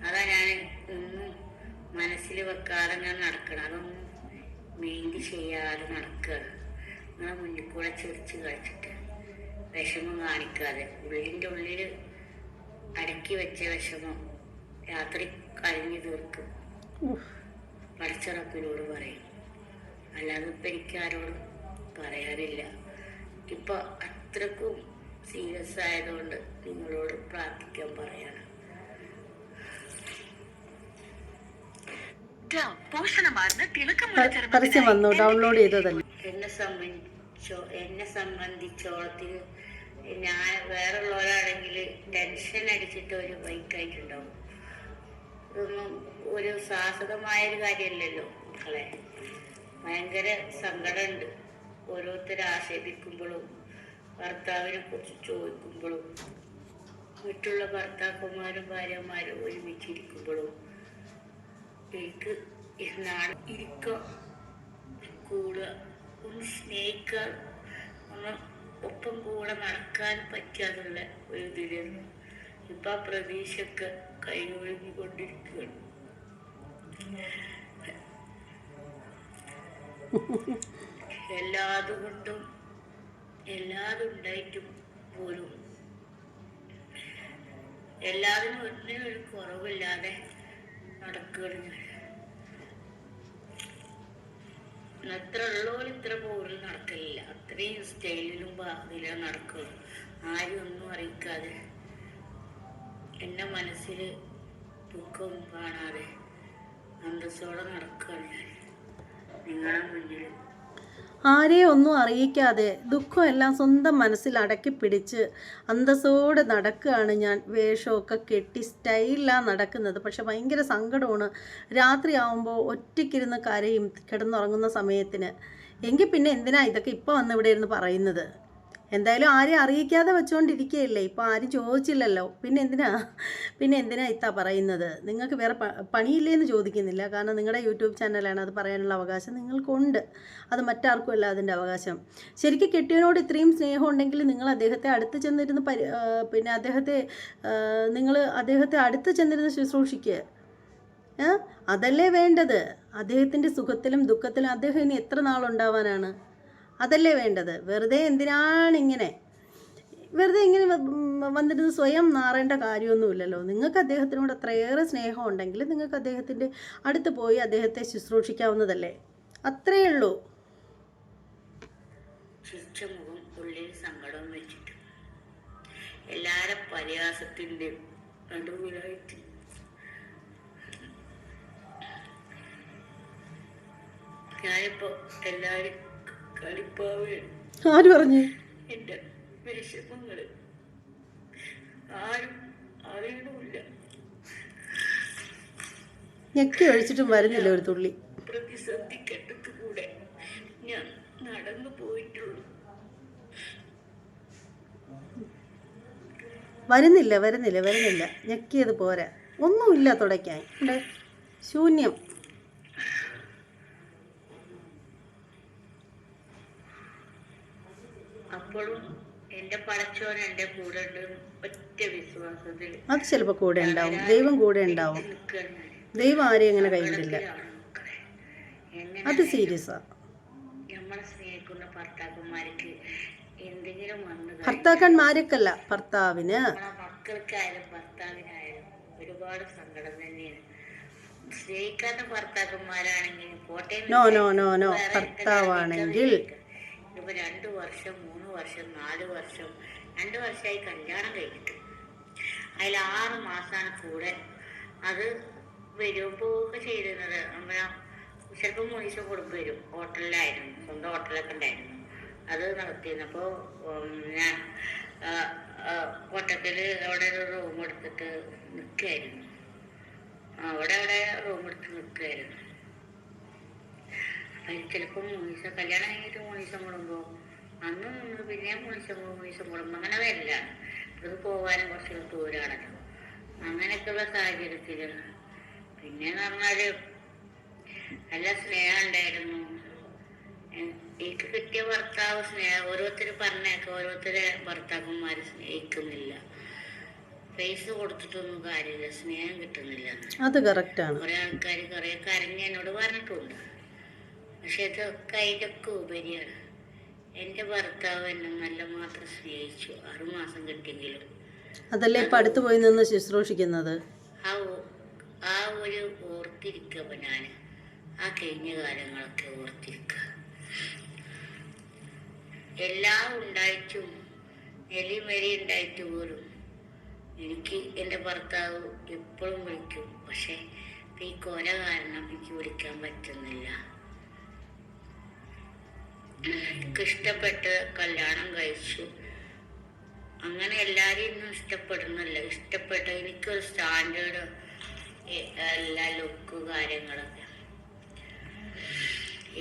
Speaker 2: അതാ ഞാൻ ഒന്നും മനസ്സിൽ വെക്കാതെ ഞാൻ നടക്കണം? അതൊന്നും മെയിന്റ് ചെയ്യാതെ നടക്കുകയാണ് നിങ്ങളെ മുന്നിൽ കൂടെ ചിരിച്ച് കളിച്ചിട്ട് വിഷമം കാണിക്കാതെ. ഉള്ളിന്റെ ഉള്ളിൽ അടക്കി വെച്ച വിഷമം രാത്രി കഴിഞ്ഞു തീർക്കും. പടച്ചിറപ്പിനോട് പറയും. അല്ലാതെ ഇപ്പം എനിക്ക് ആരോടും പറയാറില്ല ഇപ്പം അത്രക്കും സീരിയസ് ആയതുകൊണ്ട് നിങ്ങളോട് പ്രാർത്ഥിക്കാൻ പറയാണ്.
Speaker 1: പരസ്യം വന്നു. ഡൗൺലോഡ് ചെയ്തതല്ലേ?
Speaker 2: എന്നെ സംബന്ധിച്ചോ എന്നെ സംബന്ധിച്ചോളത്തിൽ ഞാൻ വേറുള്ളവരാണെങ്കിൽ ടെൻഷൻ അടിച്ചിട്ട് ഒരു ബൈക്കായിട്ടുണ്ടാവും ഇതൊന്നും ഒരു സാഹസികമായ ഒരു കാര്യമല്ലല്ലോ മക്കളെ. ഭയങ്കര സങ്കടമുണ്ട്. ഓരോരുത്തർ ആക്ഷേപിക്കുമ്പോഴും ഭർത്താവിനെ കുറിച്ച് ചോദിക്കുമ്പോഴും മറ്റുള്ള ഭർത്താക്കന്മാരും ഭാര്യമാരും ഒരുമിച്ചിരിക്കുമ്പോഴും എനിക്ക് ഇരുന്നാണ് ഇരിക്കുക കൂടുക ഒന്ന് സ്നേഹിക്കാൻ ഒന്ന് ഒപ്പം കൂടെ നടക്കാൻ പറ്റാതുള്ള ഒരു ഇതിലായിരുന്നു ഇപ്പൊ ആ പ്രതീക്ഷയൊക്കെ കൈയൊഴുകിക്കൊണ്ടിരിക്കുകയാണ്. എല്ലാതുകൊണ്ടും എല്ലാതും ഉണ്ടായിട്ടും പോലും എല്ലാതിനും ഒന്നിനും ഒരു കുറവില്ലാതെ നടക്കുകയാണ്. ഞാൻ എത്ര ഉള്ളവർ ഇത്ര പോലും നടക്കില്ല അത്രയും സ്റ്റൈലിലും ഇതിലും നടക്കുള്ളൂ ആരും ഒന്നും അറിയിക്കാതെ എന്റെ മനസ്സിൽ ദുഃഖം കാണാതെ അന്തസ്സോടെ നടക്കുകയാണ് ഞാൻ. നിങ്ങളുടെ മുന്നിൽ
Speaker 1: ആരെയും ഒന്നും അറിയിക്കാതെ ദുഃഖമെല്ലാം സ്വന്തം മനസ്സിൽ അടക്കി പിടിച്ച് അന്തസ്സോടെ നടക്കുകയാണ് ഞാൻ. വേഷമൊക്കെ കെട്ടി സ്റ്റൈലിലാണ് നടക്കുന്നത്. പക്ഷെ ഭയങ്കര സങ്കടമാണ് രാത്രിയാവുമ്പോൾ ഒറ്റയ്ക്കിരുന്ന് കരയും കിടന്നുറങ്ങുന്ന സമയത്തിന്. എങ്കിൽ പിന്നെ എന്തിനാ ഇതൊക്കെ ഇപ്പോൾ വന്ന് ഇവിടെ ഇരുന്ന് പറയുന്നത്? എന്തായാലും ആരും അറിയിക്കാതെ വെച്ചുകൊണ്ടിരിക്കുകയല്ലേ ഇപ്പോൾ ആരും ചോദിച്ചില്ലല്ലോ. പിന്നെ എന്തിനാ? പിന്നെ എന്തിനാ ഇത്താ പറയുന്നത്? നിങ്ങൾക്ക് വേറെ പണിയില്ലേന്ന് ചോദിക്കുന്നില്ല. കാരണം നിങ്ങളുടെ യൂട്യൂബ് ചാനലാണ് അത് പറയാനുള്ള അവകാശം നിങ്ങൾക്കുണ്ട്. അത് മറ്റാർക്കും അല്ല അതിന്റെ അവകാശം. ശരിക്കും കെട്ടിയവനോട് ഇത്രയും സ്നേഹം ഉണ്ടെങ്കിൽ നിങ്ങൾ അദ്ദേഹത്തെ അടുത്ത് ചെന്നിരുന്ന് പരി പിന്നെ അദ്ദേഹത്തെ നിങ്ങൾ അദ്ദേഹത്തെ അടുത്ത് ചെന്നിരുന്ന് ശുശ്രൂഷിക്കുക അതല്ലേ വേണ്ടത്? അദ്ദേഹത്തിന്റെ സുഖത്തിലും ദുഃഖത്തിലും അദ്ദേഹം ഇനി എത്ര നാളുണ്ടാവാനാണ്? അതല്ലേ വേണ്ടത്? വെറുതെ എന്തിനാണ് ഇങ്ങനെ? വെറുതെ ഇങ്ങനെ വന്നിരുന്ന് സ്വയം നാറേണ്ട കാര്യമൊന്നുമില്ലല്ലോ. നിങ്ങൾക്ക് അദ്ദേഹത്തിനോട് അത്രയേറെ സ്നേഹം ഉണ്ടെങ്കിൽ നിങ്ങൾക്ക് അദ്ദേഹത്തിന്റെ അടുത്ത് പോയി അദ്ദേഹത്തെ ശുശ്രൂഷിക്കാവുന്നതല്ലേ? അത്രയേ ഉള്ളൂ.
Speaker 2: ചിരിച്ച മുഖം ഉള്ളിൽ സങ്കടം വെച്ചിട്ട് എല്ലാരെ പരിഹാസത്തിന്റെ നടുവിലായിട്ട്. ഞാനിപ്പോ എല്ലാരും കളിപ്പാവേ
Speaker 1: ആര് പറഞ്ഞു?
Speaker 2: എന്റെ വിഷമങ്ങൾ ആരും അറിയണമില്ല.
Speaker 1: ഞെക്കി ഒഴിച്ചിട്ടും വരുന്നില്ല ഒരു തുള്ളി.
Speaker 2: പ്രതിസന്ധി ഘട്ടത്തു കൂടെ ഞാൻ നടന്നു പോയിട്ടുള്ളൂ.
Speaker 1: വരുന്നില്ല വരുന്നില്ല വരുന്നില്ല. ഞെക്കിയത് പോരാ. ഒന്നുമില്ല തുടയ്ക്കാൻ. ശൂന്യം.
Speaker 2: അപ്പോഴും എന്റെ പടച്ചോൻ എന്റെ കൂടെ ഉണ്ട് ഒറ്റ വിശ്വാസത്തിൽ
Speaker 1: അത് ചിലപ്പോൾ കൂടെ ഉണ്ടാവും. ദൈവം കൂടെ ഉണ്ടാവും. ദൈവം ആരെയും അങ്ങനെ കൈവിടില്ല.
Speaker 2: എങ്ങനെ
Speaker 1: അത് സീരിയസ്
Speaker 2: നമ്മളെ സ്നേഹിക്കുന്ന ഭർത്താക്കന്മാർക്ക് എന്തെങ്കിലും വന്നു കഴിഞ്ഞാൽ
Speaker 1: ഭർത്താക്കന്മാർക്കല്ല ഭർത്താവിന്.
Speaker 2: മക്കൾക്കായാലും ഭർത്താവിനായാലും ഒരുപാട് സങ്കടം തന്നെയാണ്. സ്നേഹിക്കാത്ത ഭർത്താക്കന്മാരാണെങ്കിൽ Kottayam
Speaker 1: no no no no ഭർത്താവാണെങ്കിൽ
Speaker 2: ഇപ്പൊ രണ്ടു വർഷം വർഷം നാല് വർഷം രണ്ട് വർഷമായി കല്യാണം കഴിഞ്ഞിട്ട്. അതിൽ ആറ് മാസമാണ് കൂടെ അത് വരും. പോവുക ചെയ്തിരുന്നത് നമ്മളെ ചിലപ്പോൾ മൂന്ന് കുടുംബം വരും. ഹോട്ടലിലായിരുന്നു. സ്വന്തം ഹോട്ടലൊക്കെ ഉണ്ടായിരുന്നു. അത് നടത്തിയിരുന്നപ്പോൾ ഞാൻ കോട്ടക്കൽ അവിടെ ഒരു റൂം എടുത്തിട്ട് നിൽക്കുകയായിരുന്നു അവിടെ അവിടെ റൂം എടുത്ത് നിൽക്കുകയായിരുന്നു അപ്പം ചിലപ്പോൾ മൂന്ന് കല്യാണം കഴിഞ്ഞിട്ട് മൂന്ന് ദിവസം കൂടുമ്പോൾ അന്ന് നിന്ന് പിന്നെയും മൂന്ന് ദിവസം കുടുംബം അങ്ങനെ വരില്ല. ഇത് പോകാനും കുറച്ച് ദൂരമാണല്ലോ അങ്ങനെയൊക്കെയുള്ള സാഹചര്യത്തിൽ പിന്നെന്ന് പറഞ്ഞാൽ നല്ല സ്നേഹം ഉണ്ടായിരുന്നു എനിക്ക് കിട്ടിയ ഭർത്താവ് സ്നേഹം ഓരോരുത്തർ പറഞ്ഞേക്ക ഓരോരുത്തരെ ഭർത്താക്കന്മാര് സ്നേഹിക്കുന്നില്ല. പൈസ കൊടുത്തിട്ടൊന്നും കാര്യമില്ല സ്നേഹം കിട്ടുന്നില്ല.
Speaker 1: അത് കറക്റ്റാണ്
Speaker 2: കുറെ ആൾക്കാർ കുറെ കരഞ്ഞ് എന്നോട് പറഞ്ഞിട്ടുണ്ട്. പക്ഷെ ഇതൊക്കെ അതിന്റെയൊക്കെ ഉപരിയാണ്. എന്റെ ഭർത്താവ് എന്നെ നല്ല മാത്രം സ്നേഹിച്ചു. ആറുമാസം കിട്ടിയെങ്കിലും.
Speaker 1: അതല്ലേ ഇപ്പം അടുത്ത് പോയി നിന്ന് ശുശ്രൂഷിക്കുന്നത്?
Speaker 2: ആ ഓ- ആ ഒരു ഓർത്തിരിക്കുക ഞാൻ ആ കഴിഞ്ഞ കാലങ്ങളൊക്കെ ഓർത്തിരിക്കുക എല്ലാം ഉണ്ടായിട്ടും എലിമരി ഉണ്ടായിട്ട് പോലും എനിക്ക് എന്റെ ഭർത്താവ് എപ്പോഴും വിളിക്കും. പക്ഷെ ഇപ്പൊ ഈ കൊല കാരണം എനിക്ക് വിളിക്കാൻ പറ്റുന്നില്ല. ഇഷ്ടപ്പെട്ട് കല്യാണം കഴിച്ചു. അങ്ങനെ എല്ലാരെയും ഒന്നും ഇഷ്ടപ്പെടുന്നില്ല. ഇഷ്ടപ്പെട്ട എനിക്കൊരു സ്റ്റാൻഡേർഡ് എല്ലാ ലുക്ക് കാര്യങ്ങളൊക്കെ.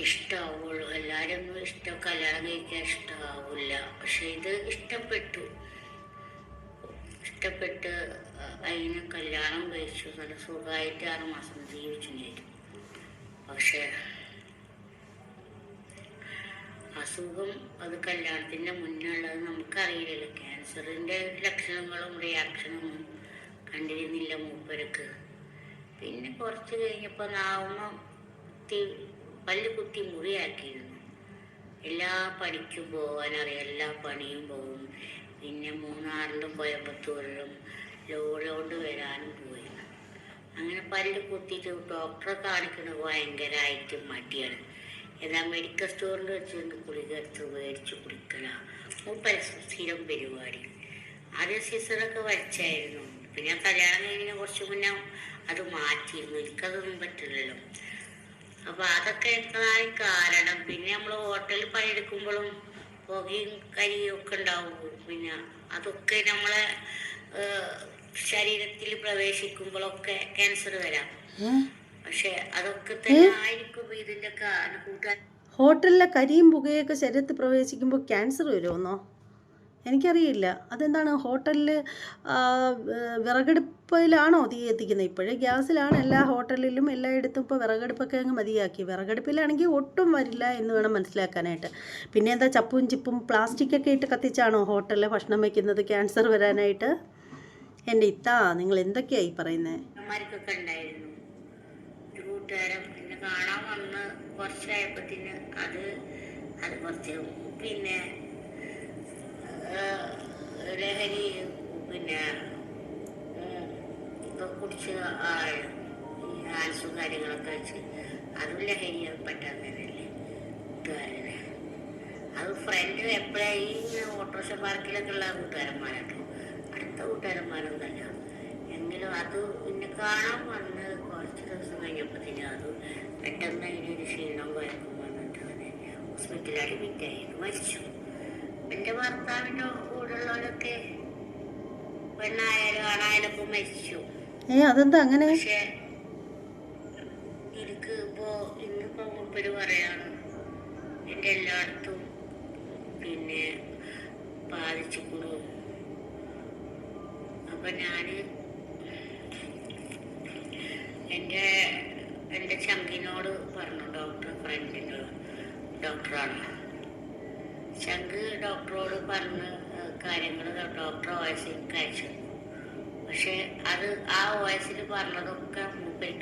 Speaker 2: ഇഷ്ടാവുള്ളൂ. എല്ലാരും ഒന്നും ഇഷ്ടം കല്യാണം കഴിക്കാൻ ഇഷ്ടമാവില്ല പക്ഷെ ഇത് ഇഷ്ടപ്പെട്ടു. ഇഷ്ടപ്പെട്ട് അതിന് കല്യാണം കഴിച്ചു. നല്ല സുഖമായിട്ട് ആറ് മാസം ജീവിച്ചു. ചെയ്തു പക്ഷെ അസുഖം അത് കല്യാണത്തിന്റെ മുന്നേ ഉള്ളത് നമുക്കറിയില്ലല്ലോ. ക്യാൻസറിന്റെ ലക്ഷണങ്ങളും റിയാക്ഷനും കണ്ടിരുന്നില്ല മൂപ്പർക്ക്. പിന്നെ കുറച്ച് കഴിഞ്ഞപ്പോൾ നാവുമ്മ കുത്തി പല്ല് കുത്തി മുറിയാക്കിയിരുന്നു. എല്ലാ പണിക്കും പോകാനറിയാം എല്ലാ പണിയും പോകും. പിന്നെ മൂന്നാറിലും കോയമ്പത്തൂരിലും ലോഡ് വരാനും പോയി. അങ്ങനെ പല്ല് കുത്തിയിട്ട് ഡോക്ടറെ കാണിക്കുന്നത് ഭയങ്കരമായിട്ട് മടിയാണ്. ഏതാ മെഡിക്കൽ സ്റ്റോറിൽ വെച്ചുകൊണ്ട് ഗുളിക എടുത്ത് മേടിച്ച് കുടിക്കലാണ് മൂപ്പര സ്ഥിരം പരിപാടി. ആദ്യം സീസണൊക്കെ വരച്ചായിരുന്നു. പിന്നെ കല്യാണം കഴിഞ്ഞ കുറച്ച് മുന്നേ അത് മാറ്റിയിരുന്നു. എനിക്കതൊന്നും പറ്റില്ലല്ലോ. അപ്പൊ അതൊക്കെ എന്താണ് കാരണം പിന്നെ നമ്മൾ ഹോട്ടലിൽ പണിയെടുക്കുമ്പോഴും പുകയും കരിയും ഒക്കെ ഉണ്ടാവും. പിന്നെ അതൊക്കെ നമ്മളെ ശരീരത്തിൽ പ്രവേശിക്കുമ്പോഴൊക്കെ ക്യാൻസർ വരാം.
Speaker 1: ഹോട്ടലിലെ കരിയും പുകയൊക്കെ ശരീരത്തിൽ പ്രവേശിക്കുമ്പോൾ ക്യാൻസർ വരുമെന്നോ എനിക്കറിയില്ല. അതെന്താണ്? ഹോട്ടലിൽ വിറകടുപ്പിലാണോ തീ എത്തിക്കുന്നത്? ഇപ്പോഴേ ഗ്യാസിലാണ് എല്ലാ ഹോട്ടലിലും എല്ലായിടത്തും ഇപ്പോൾ വിറകടുപ്പൊക്കെ അങ്ങ് മതിയാക്കി. വിറകടുപ്പിലാണെങ്കിൽ ഒട്ടും വരില്ല എന്ന് വേണം മനസ്സിലാക്കാനായിട്ട്. പിന്നെ എന്താ ചപ്പും ചിപ്പും പ്ലാസ്റ്റിക്കൊക്കെ ഇട്ട് കത്തിച്ചാണോ ഹോട്ടലിൽ ഭക്ഷണം വയ്ക്കുന്നത് ക്യാൻസർ വരാനായിട്ട്? എന്റെ ഇത്താ നിങ്ങൾ എന്തൊക്കെയായി പറയുന്നത്
Speaker 2: കൂട്ടുകാരൻ പിന്നെ കാണാൻ വന്ന് കുറച്ചായപ്പത്തിന് അത് അത് കുറച്ച് പിന്നെ ലഹരി പിന്നെ ഇപ്പൊ കുടിച്ച് ആൽസും കാര്യങ്ങളൊക്കെ വെച്ച് അതും ലഹരി പറ്റാത്തതല്ലേ കൂട്ടുകാരനെ അത് ഫ്രണ്ട് എപ്പോഴായി ഓട്ടോറിക്ഷ പാർക്കിലൊക്കെ ഉള്ള കൂട്ടുകാരന്മാരാട്ടോ. അടുത്ത കൂട്ടുകാരന്മാരൊന്നല്ല എങ്കിലും അത് പിന്നെ കാണാൻ വന്ന് കുറച്ച് ദിവസം കഴിഞ്ഞപ്പോഴത്തേനും അത് പെട്ടെന്ന് അതിനൊരു ക്ഷീണം കുഴപ്പം വന്നിട്ട് അവനെ ഹോസ്പിറ്റലിൽ അഡ്മിറ്റായി മരിച്ചു എന്റെ ഭർത്താവിന്റെ കൂടെയുള്ളവരൊക്കെ പെണ്ണായാലും ആണായാലും ഒക്കെ മരിച്ചു
Speaker 1: ഏ അതെന്താ അങ്ങനെ?
Speaker 2: പക്ഷേ എനിക്ക് ഇപ്പോ ഇന്നിപ്പോൾ മുപ്പര് പറയാണ് എന്റെ എല്ലായിടത്തും പിന്നെ ബാധിച്ചിക്കണു. അപ്പം ഞാൻ എന്റെ എന്റെ ചങ്കിനോട് പറഞ്ഞു ഡോക്ടർ ഫ്രണ്ടിന്റെ ഡോക്ടറാണ്. ചങ്ക് ഡോക്ടറോട് പറഞ്ഞ് കാര്യങ്ങൾ ഡോക്ടർ വോയിസ് കഴിച്ചു. പക്ഷെ അത് ആ വോയിസിൽ പറഞ്ഞതൊക്കെ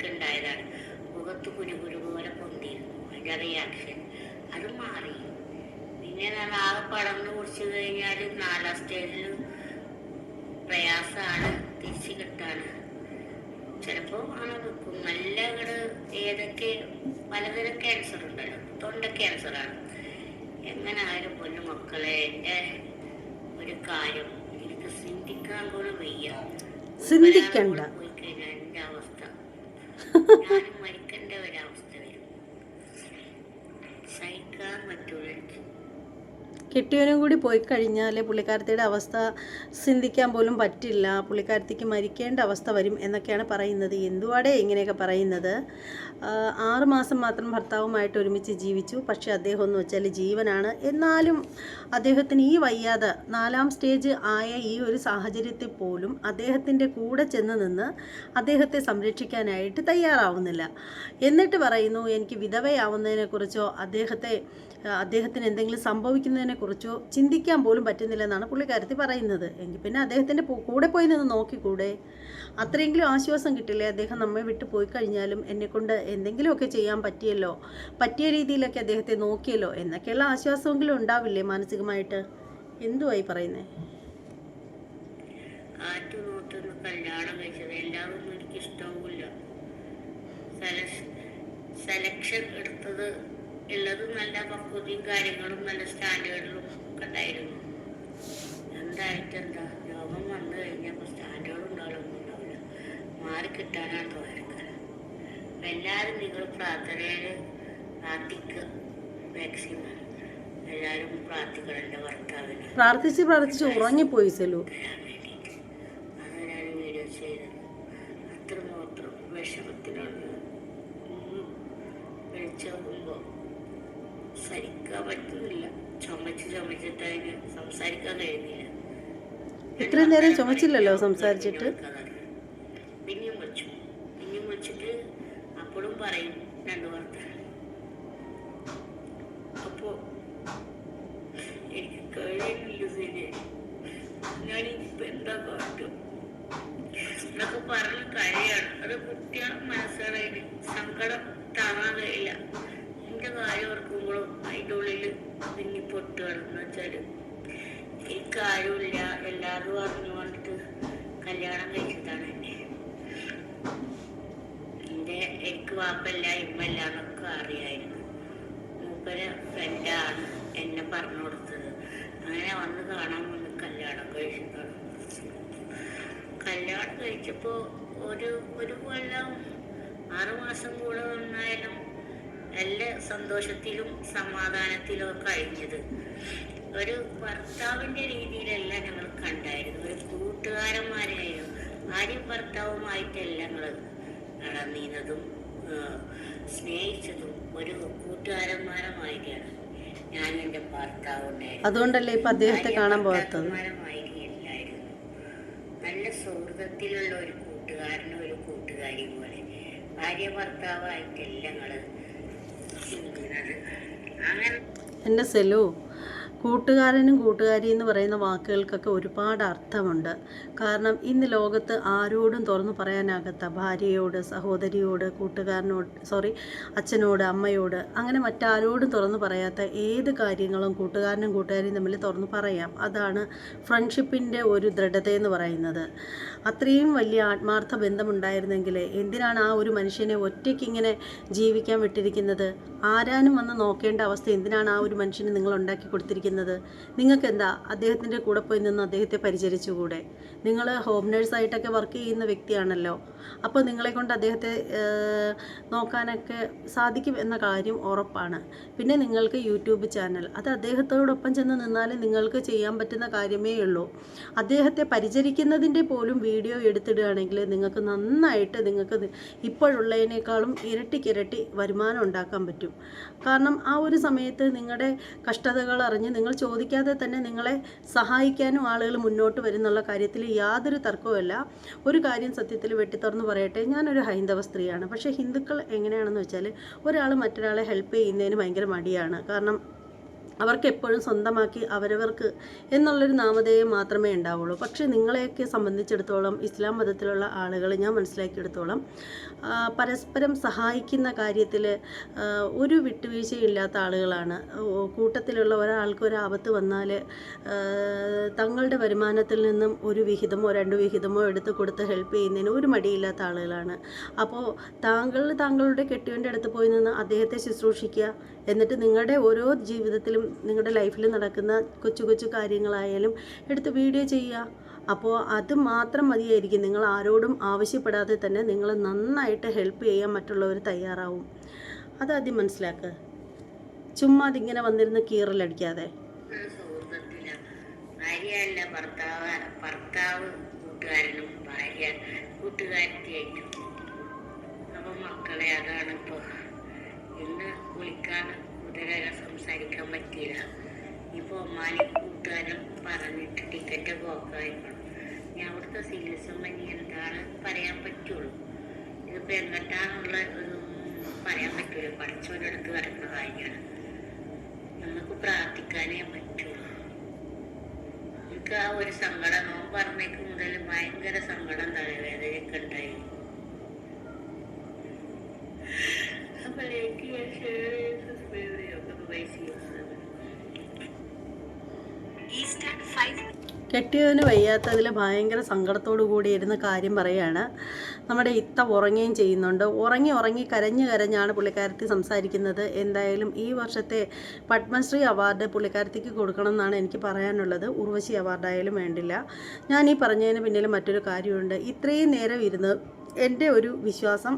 Speaker 2: ഉണ്ടായതാണ്. മുഖത്ത് കുരു കുരു പോലെ പൊന്തിയിരുന്നു. അതിന്റെ റിയാക്ഷൻ അത് മാറി. പിന്നെ ഞാൻ ആകെ പടർന്ന് കുടിച്ചു കഴിഞ്ഞാൽ നാലാം സ്റ്റേജിൽ പ്രയാസമാണ് തിരിച്ചു കിട്ടാണ്. ചിലപ്പോൾ ആണ് വെക്കും നല്ല അങ്ങട് ഏതൊക്കെ പലതരം ക്യാൻസർ ഉണ്ടല്ലോ. തൊണ്ട ക്യാൻസറാണ് എങ്ങനെ ആരും പൊന്നു മക്കളെ എന്റെ ഒരു കാര്യം. എനിക്ക് ചിന്തിക്കാൻ കൂടെ വയ്യ.
Speaker 1: ചിന്തിക്കണ്ട.
Speaker 2: പോയി കഴിഞ്ഞാൽ എന്റെ അവസ്ഥ. ഞാനും മരിക്കേണ്ട ഒരവസ്ഥ വരും സഹിക്കാൻ പറ്റൂല എനിക്ക്
Speaker 1: കെട്ടിയവനും കൂടി പോയി കഴിഞ്ഞാൽ പുള്ളിക്കാരത്തിയുടെ അവസ്ഥ ചിന്തിക്കാൻ പോലും പറ്റില്ല. പുള്ളിക്കാരത്തിക്ക് മരിക്കേണ്ട അവസ്ഥ വരും എന്നൊക്കെയാണ് പറയുന്നത്. എന്തുവാടേ ഇങ്ങനെയൊക്കെ പറയുന്നത്? ആറ് മാസം മാത്രം ഭർത്താവുമായിട്ട് ഒരുമിച്ച് ജീവിച്ചു. പക്ഷേ അദ്ദേഹം എന്ന് വെച്ചാൽ ജീവനാണ്. എന്നാലും അദ്ദേഹത്തിന് ഈ വയ്യാതെ നാലാം സ്റ്റേജ് ആയ ഈ ഒരു സാഹചര്യത്തിൽ പോലും അദ്ദേഹത്തിന്റെ കൂടെ ചെന്ന് നിന്ന് അദ്ദേഹത്തെ സംരക്ഷിക്കാനായിട്ട് തയ്യാറാവുന്നില്ല. എന്നിട്ട് പറയുന്നു എനിക്ക് വിധവയാവുന്നതിനെക്കുറിച്ചോ അദ്ദേഹത്തെ അദ്ദേഹത്തിന് എന്തെങ്കിലും സംഭവിക്കുന്നതിനെ കുറിച്ചോ ചിന്തിക്കാൻ പോലും പറ്റുന്നില്ല എന്നാണ് പുള്ളിക്കാരത്തി പറയുന്നത്. എങ്കിൽ പിന്നെ അദ്ദേഹത്തിന്റെ കൂടെ പോയി നിന്ന് നോക്കിക്കൂടെ? അത്രയെങ്കിലും ആശ്വാസം കിട്ടില്ലേ? അദ്ദേഹം നമ്മെ വിട്ടു പോയി കഴിഞ്ഞാലും എന്നെക്കൊണ്ട് എന്തെങ്കിലുമൊക്കെ ചെയ്യാൻ പറ്റിയല്ലോ? പറ്റിയ രീതിയിലൊക്കെ അദ്ദേഹത്തെ നോക്കിയല്ലോ? എന്നൊക്കെയുള്ള ആശ്വാസമെങ്കിലും ഉണ്ടാവില്ലേ മാനസികമായിട്ട്? എന്തുവായി പറയുന്നേ?
Speaker 2: കല്യാണം ഇഷ്ടവുമില്ല സെലക്ഷൻ എടുത്തത് ഉള്ളത് നല്ല പക്വതയും കാര്യങ്ങളും നല്ല സ്റ്റാൻഡേർഡിലും ഒക്കെ ഉണ്ടായിരുന്നു. എന്തായിട്ട് എന്താ രോഗം വന്നു കഴിഞ്ഞപ്പോൾ സ്റ്റാൻഡേർഡ് ഉണ്ടാവില്ല ഉണ്ടാവില്ല മാറി കിട്ടാനാണ് തോന്നുന്നത് എല്ലാവരും നിങ്ങൾ പ്രാർത്ഥനയിൽ പ്രാർത്ഥിക്കുക. മാക്സിമം എല്ലാവരും പ്രാർത്ഥിക്കണം എന്റെ ഭർത്താവിന്.
Speaker 1: പ്രാർത്ഥിച്ച് പ്രാർത്ഥിച്ച് ഉറങ്ങിപ്പോയി സെലു.
Speaker 2: വീഡിയോ ചെയ്തത്? അത്രമാത്രം വിഷമത്തിലാണ്. വിളിച്ചോക്കുമ്പോൾ സഹിക്കാൻ പറ്റുന്നില്ല. ചുമച്ച് ചുമച്ചിട്ട് അതിന് സംസാരിക്കാൻ കഴിയുന്നില്ല.
Speaker 1: ഇത്രയും നേരം ചുമച്ചില്ലല്ലോ സംസാരിച്ചിട്ട്?
Speaker 2: പിന്നെയും വിളിച്ചു പിന്നെയും വിളിച്ചിട്ട് അപ്പോഴും പറയും രണ്ടു വാർത്ത. അപ്പോ എനിക്ക് കഴിയുന്നില്ല ശരി ഞാൻ ഇനിയിപ്പോ എന്താ കാട്ടും? എന്നൊക്കെ പറഞ്ഞ് കഴിയാണ് അത് കുട്ടികളെ മനസ്സിലായി സങ്കടം താങ്ങാൻ കഴിയില്ല. എന്റെ കാര്യം ഓർക്കുമ്പോഴും പിന്നി പൊട്ടുകയാണെന്ന് വെച്ചാൽ എനിക്ക് ആരുമില്ല എല്ലാവരും അറിഞ്ഞു കൊണ്ടിട്ട് കല്യാണം കഴിച്ചതാണ് എന്നെ. എന്റെ എനിക്ക് വാപ്പല്ല ഇമ്മല്ല എന്നൊക്കെ അറിയായിരുന്നു. മൂപ്പര് ഫ്രണ്ടാണ് എന്നെ പറഞ്ഞു കൊടുത്തത് അങ്ങനെ വന്ന് കാണാൻ വന്ന് കല്യാണം കഴിച്ചതാണ്. കല്യാണം കഴിച്ചപ്പോ ഒരു ഒരു കൊല്ലം ആറുമാസം കൂടെ വന്നാലും എല്ലാ സന്തോഷത്തിലും സമാധാനത്തിലും ഒക്കെ കഴിഞ്ഞത്. ഒരു ഭർത്താവിന്റെ രീതിയിലല്ല ഞങ്ങൾ കണ്ടായിരുന്നു ഒരു കൂട്ടുകാരന്മാരായിരുന്നു ആരും ഭർത്താവുമായിട്ടല്ല ഞങ്ങൾ നടന്നീന്നതും സ്നേഹിച്ചതും ഒരു കൂട്ടുകാരന്മാരുമായിട്ടാണ് ഞാൻ എന്റെ ഭർത്താവ്
Speaker 1: അതുകൊണ്ടല്ലേ ഇപ്പൊ അദ്ദേഹത്തെ കാണാൻ പോകാത്തത്?
Speaker 2: നല്ല സൗഹൃദത്തിലുള്ള ഒരു കൂട്ടുകാരനും ഒരു കൂട്ടുകാരി പോലെ ഭാര്യ ഭർത്താവായിട്ടല്ല ഞങ്ങൾ
Speaker 1: എന്റെ സെലു. കൂട്ടുകാരനും കൂട്ടുകാരി എന്ന് പറയുന്ന വാക്കുകൾക്കൊക്കെ ഒരുപാട് അർത്ഥമുണ്ട്. കാരണം ഇന്ന് ലോകത്ത് ആരോടും തുറന്നു പറയാനാകാത്ത ഭാര്യയോട് സഹോദരിയോട് കൂട്ടുകാരനോട് സോറി അച്ഛനോട് അമ്മയോട് അങ്ങനെ മറ്റാരോടും തുറന്നു പറയാത്ത ഏത് കാര്യങ്ങളും കൂട്ടുകാരനും കൂട്ടുകാരിയും തമ്മിൽ തുറന്നു പറയാം. അതാണ് ഫ്രണ്ട്ഷിപ്പിന്റെ ഒരു ദൃഢതയെന്ന് പറയുന്നത്. അത്രയും വലിയ ആത്മാർത്ഥ ബന്ധമുണ്ടായിരുന്നെങ്കിൽ എന്തിനാണ് ആ ഒരു മനുഷ്യനെ ഒറ്റയ്ക്ക് ഇങ്ങനെ ജീവിക്കാൻ വിട്ടിരിക്കുന്നത്? ആരാനും വന്ന് നോക്കേണ്ട അവസ്ഥ എന്തിനാണ് ആ ഒരു മനുഷ്യനെ നിങ്ങൾ ഉണ്ടാക്കി കൊടുത്തിരിക്കുന്നത്? നിങ്ങൾക്ക് എന്താ അദ്ദേഹത്തിന്റെ കൂടെ പോയി നിന്ന് അദ്ദേഹത്തെ പരിചരിച്ചുകൂടെ? നിങ്ങൾ ഹോം നേഴ്സായിട്ടൊക്കെ വർക്ക് ചെയ്യുന്ന വ്യക്തിയാണല്ലോ. അപ്പോൾ നിങ്ങളെ കൊണ്ട് അദ്ദേഹത്തെ നോക്കാനൊക്കെ സാധിക്കും എന്ന കാര്യം ഉറപ്പാണ്. പിന്നെ നിങ്ങൾക്ക് യൂട്യൂബ് ചാനൽ അത് അദ്ദേഹത്തോടൊപ്പം ചെന്ന് നിന്നാൽ നിങ്ങൾക്ക് ചെയ്യാൻ പറ്റുന്ന കാര്യമേ ഉള്ളൂ. അദ്ദേഹത്തെ പരിചരിക്കുന്നതിന്റെ പോലും വീഡിയോ എടുത്തിടുകയാണെങ്കിൽ നിങ്ങൾക്ക് നന്നായിട്ട് നിങ്ങൾക്ക് ഇപ്പോഴുള്ളതിനേക്കാളും ഇരട്ടിക്കിരട്ടി വരുമാനം ഉണ്ടാക്കാൻ പറ്റും. കാരണം ആ ഒരു സമയത്ത് നിങ്ങളുടെ കഷ്ടതകൾ അറിഞ്ഞ് നിങ്ങൾ ചോദിക്കാതെ തന്നെ നിങ്ങളെ സഹായിക്കാനും ആളുകൾ മുന്നോട്ട് വരുന്നുള്ള കാര്യത്തിൽ യാതൊരു തർക്കവുമല്ല. ഒരു കാര്യം സത്യത്തിൽ വെട്ടിത്തുറന്ന് പറയട്ടെ ഞാനൊരു ഹൈന്ദവ സ്ത്രീയാണ്. പക്ഷേ ഹിന്ദുക്കൾ എങ്ങനെയാണെന്ന് വെച്ചാൽ ഒരാൾ മറ്റൊരാളെ ഹെൽപ്പ് ചെയ്യുന്നതിന് ഭയങ്കര മടിയാണ്. കാരണം അവർക്ക് എപ്പോഴും സ്വന്തമാക്കി അവരവർക്ക് എന്നുള്ളൊരു നാമധേയം മാത്രമേ ഉണ്ടാവുള്ളൂ. പക്ഷേ നിങ്ങളെയൊക്കെ സംബന്ധിച്ചിടത്തോളം ഇസ്ലാം മതത്തിലുള്ള ആളുകൾ ഞാൻ മനസ്സിലാക്കിയെടുത്തോളം പരസ്പരം സഹായിക്കുന്ന കാര്യത്തിൽ ഒരു വിട്ടുവീഴ്ചയും ഇല്ലാത്ത ആളുകളാണ്. കൂട്ടത്തിലുള്ള ഒരാൾക്ക് ഒരു ആപത്ത് വന്നാൽ തങ്ങളുടെ വരുമാനത്തിൽ നിന്നും ഒരു വിഹിതമോ രണ്ട് വിഹിതമോ എടുത്ത് കൊടുത്ത് ഹെൽപ്പ് ചെയ്യുന്നതിന് ഒരു മടിയില്ലാത്ത ആളുകളാണ്. അപ്പോൾ താങ്കൾ താങ്കളുടെ കെട്ടിയവന്റെ അടുത്ത് പോയി നിന്ന് അദ്ദേഹത്തെ ശുശ്രൂഷിക്കുക എന്നിട്ട് നിങ്ങളുടെ ഓരോ ജീവിതത്തിലും നിങ്ങളുടെ ലൈഫിൽ നടക്കുന്ന കൊച്ചു കൊച്ചു കാര്യങ്ങളായാലും എടുത്ത് വീഡിയോ ചെയ്യുക. അപ്പോൾ അത് മാത്രം മതിയായിരിക്കും. നിങ്ങൾ ആരോടും ആവശ്യപ്പെടാതെ തന്നെ നിങ്ങൾ നന്നായിട്ട് ഹെൽപ്പ് ചെയ്യാൻ മറ്റുള്ളവർ തയ്യാറാവും. അതാദ്യം മനസ്സിലാക്കുക ചുമ്മാ അതിങ്ങനെ വന്നിരുന്ന് കീറലടിക്കാതെ.
Speaker 2: ഭാര്യ കൂട്ടുകാരത്തിയായിട്ടും അപ്പം മക്കളെ അതാണ് ഇപ്പോൾ ഇന്ന് വിളിക്കാൻ കൂടുതലേറെ സംസാരിക്കാൻ പറ്റിയില്ല ഇപ്പൊ ഒമാനി കൂട്ടുകാരൻ പറഞ്ഞിട്ട് ടിക്കറ്റ് പോക്കായിരിക്കണം ഞാൻ അവിടുത്തെ സീരിയസും പനി എന്താണ് പറയാൻ പറ്റുള്ളൂ. ഇതിപ്പോ എന്നിട്ടാണുള്ള ഒരു പറയാൻ പറ്റൂല. പഠിച്ചവരടുത്ത് വരുന്ന കാര്യമാണ്. നമുക്ക് പ്രാർത്ഥിക്കാനേ പറ്റുള്ളൂ. എനിക്ക് ആ ഒരു സങ്കടം നോമ്പ് പറഞ്ഞേക്ക് മുതൽ ഭയങ്കര സങ്കടം തലവേദനയൊക്കെ ഉണ്ടായി അപ്പോഴേക്ക് ഞാൻ share ചെയ്ത video ഒക്കെ ഒന്ന് പൈസ ചെയ്യുന്നത്.
Speaker 1: കെട്ടിയതിന് വയ്യാത്തതിൽ ഭയങ്കര സങ്കടത്തോടു കൂടി ഇരുന്ന് കാര്യം പറയുകയാണ്. നമ്മുടെ ഇത്ത ഉറങ്ങുകയും ചെയ്യുന്നുണ്ട്. ഉറങ്ങി ഉറങ്ങി കരഞ്ഞ് കരഞ്ഞാണ് പുള്ളിക്കാരത്തി സംസാരിക്കുന്നത്. എന്തായാലും ഈ വർഷത്തെ പത്മശ്രീ അവാർഡ് പുള്ളിക്കാരത്തിക്ക് കൊടുക്കണം എന്നാണ് എനിക്ക് പറയാനുള്ളത്. ഉർവശി അവാർഡായാലും വേണ്ടില്ല. ഞാൻ ഈ പറഞ്ഞതിന് പിന്നിൽ മറ്റൊരു കാര്യമുണ്ട്. ഇത്രയും നേരം ഇരുന്ന് എന്റെ ഒരു വിശ്വാസം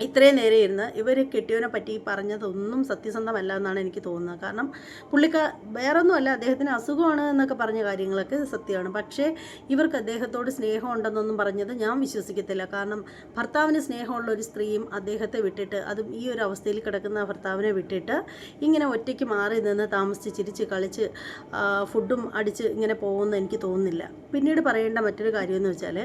Speaker 1: ഇത്രയും നേരം ഇരുന്ന് ഇവർ കെട്ടിയവനെ പറ്റി പറഞ്ഞതൊന്നും സത്യസന്ധമല്ല എന്നാണ് എനിക്ക് തോന്നുന്നത്. കാരണം പുള്ളിക്ക വേറൊന്നുമല്ല അദ്ദേഹത്തിന് അസുഖമാണ് എന്നൊക്കെ പറഞ്ഞ കാര്യങ്ങളൊക്കെ സത്യമാണ്. പക്ഷേ ഇവർക്ക് അദ്ദേഹത്തോട് സ്നേഹമുണ്ടെന്നൊന്നും പറഞ്ഞത് ഞാൻ വിശ്വസിക്കത്തില്ല. കാരണം ഭർത്താവിന് സ്നേഹമുള്ള ഒരു സ്ത്രീയും അദ്ദേഹത്തെ വിട്ടിട്ട് അതും ഈ ഒരു അവസ്ഥയിൽ കിടക്കുന്ന ഭർത്താവിനെ വിട്ടിട്ട് ഇങ്ങനെ ഒറ്റയ്ക്ക് മാറി നിന്ന് താമസിച്ച് ചിരിച്ച് കളിച്ച് ഫുഡും അടിച്ച് ഇങ്ങനെ പോകുമെന്ന് എനിക്ക് തോന്നുന്നില്ല. പിന്നീട് പറയേണ്ട മറ്റൊരു കാര്യമെന്ന് വെച്ചാൽ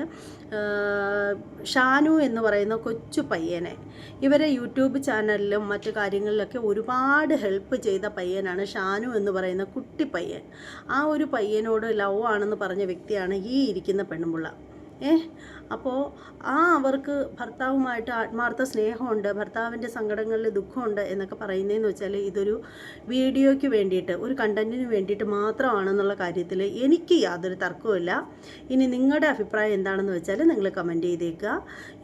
Speaker 1: ഷാനു എന്ന് പറയുന്ന കൊച്ചു പയ്യനെ ഇവരെ യൂട്യൂബ് ചാനലിലും മറ്റു കാര്യങ്ങളിലൊക്കെ ഒരുപാട് ഹെൽപ്പ് ചെയ്ത പയ്യനാണ് ഷാനു എന്ന് പറയുന്ന കുട്ടി പയ്യൻ. ആ ഒരു പയ്യനോട് ലവ് ആണെന്ന് പറഞ്ഞ വ്യക്തിയാണ് ഈ ഇരിക്കുന്ന പെണ്ണുമുള്ള ഏ? അപ്പോൾ ആ അവർക്ക് ഭർത്താവുമായിട്ട് ആത്മാർത്ഥ സ്നേഹമുണ്ട് ഭർത്താവിന്റെ സങ്കടങ്ങളിൽ ദുഃഖമുണ്ട് എന്നൊക്കെ പറയുന്നതെന്ന് വെച്ചാൽ ഇതൊരു വീഡിയോയ്ക്ക് വേണ്ടിയിട്ട് ഒരു കണ്ടന്റിന് വേണ്ടിയിട്ട് മാത്രമാണെന്നുള്ള കാര്യത്തിൽ എനിക്ക് യാതൊരു തർക്കവുമില്ല. ഇനി നിങ്ങളുടെ അഭിപ്രായം എന്താണെന്ന് വെച്ചാൽ നിങ്ങൾ കമന്റ് ചെയ്തേക്കുക.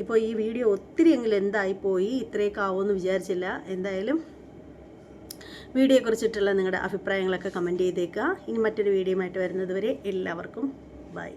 Speaker 1: ഇപ്പോൾ ഈ വീഡിയോ ഒത്തിരി എങ്കിലും പോയി ഇത്രയൊക്കെ ആവുമെന്ന് വിചാരിച്ചില്ല. എന്തായാലും വീഡിയോയെക്കുറിച്ചിട്ടുള്ള നിങ്ങളുടെ അഭിപ്രായങ്ങളൊക്കെ കമന്റ് ചെയ്തേക്കുക. ഇനി മറ്റൊരു വീഡിയോയുമായിട്ട് വരുന്നത് വരെ എല്ലാവർക്കും ബൈ